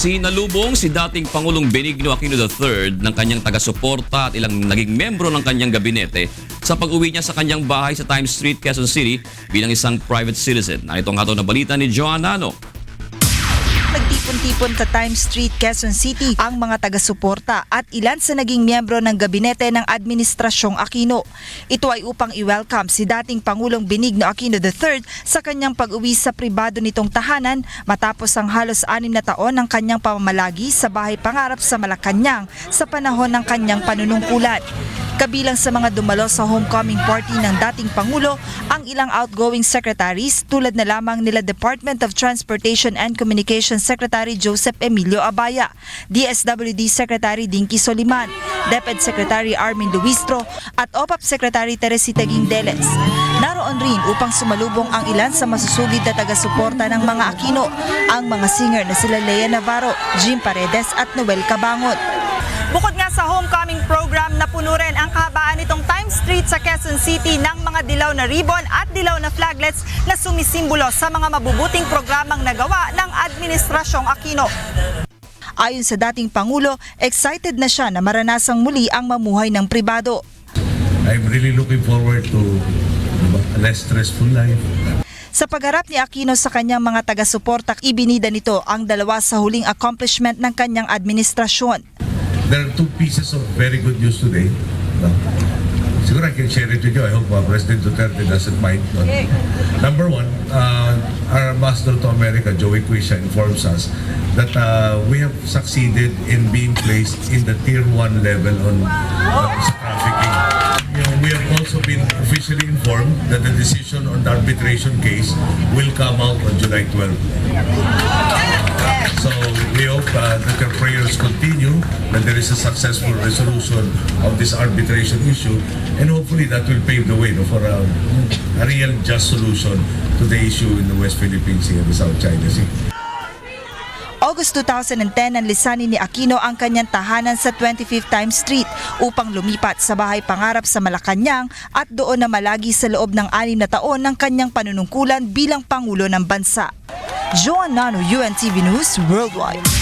Sinalubong si dating Pangulong Benigno Aquino III ng kanyang taga-suporta at ilang naging membro ng kanyang gabinete sa pag-uwi niya sa kanyang bahay sa Times Street, Quezon City bilang isang private citizen. Narito ang ato na balita ni Joan Nano. Nagtipon-tipon sa Times Street, Quezon City ang mga taga-suporta at ilan sa naging miyembro ng gabinete ng Administrasyong Aquino. Ito ay upang i-welcome si dating Pangulong Benigno Aquino III sa kanyang pag-uwi sa pribado nitong tahanan matapos ang halos anim na taon ng kanyang pamamalagi sa bahay pangarap sa Malacanang sa panahon ng kanyang panunungkulan. Kabilang sa mga dumalo sa homecoming party ng dating Pangulo ang ilang outgoing secretaries tulad na lamang nila Department of Transportation and Communications Secretary Joseph Emilio Abaya, DSWD Secretary Dinky Soliman, DepEd Secretary Armin Luistro at OPAP Secretary Teresita Guindeles. Naroon rin upang sumalubong ang ilan sa masusugid na taga-suporta ng mga Aquino, ang mga singer na sila Lea Navarro, Jim Paredes at Noel Cabangot. Bukod nga sa homecoming program, napuno rin ang kahabaan nitong Times Street sa Quezon City ng mga dilaw na ribbon at dilaw na flaglets na sumisimbolo sa mga mabubuting programang nagawa ng Administrasyong Aquino. Ayon sa dating Pangulo, excited na siya na maranasang muli ang mamuhay ng pribado. I'm really looking forward to a less stressful life. Sa pagharap ni Aquino sa kanyang mga taga-suporta, ibinida nito ang dalawa sa huling accomplishment ng kanyang administrasyon. There are two pieces of very good news today. No? Siguro I can share it with you. I hope uh, President Duterte doesn't mind. No? Number one, uh, our ambassador to America, Joey Quisha, informs us that uh, we have succeeded in being placed in the tier 1 level on uh, trafficking. You know, we have also been officially informed that the decision on the arbitration case will come out on July 12. So we hope uh, that your prayers continue, that there is a successful resolution of this arbitration issue, and hopefully that will pave the way for a, a real just solution to the issue in the West Philippine Sea and the South China Sea. August 2010 ang lisanin ni Aquino ang kanyang tahanan sa 25th Times Street upang lumipat sa bahay pangarap sa Malacanang at doon na malagi sa loob ng anim na taon ng kanyang panunungkulan bilang Pangulo ng Bansa. Joan Nano, UNTV News Worldwide.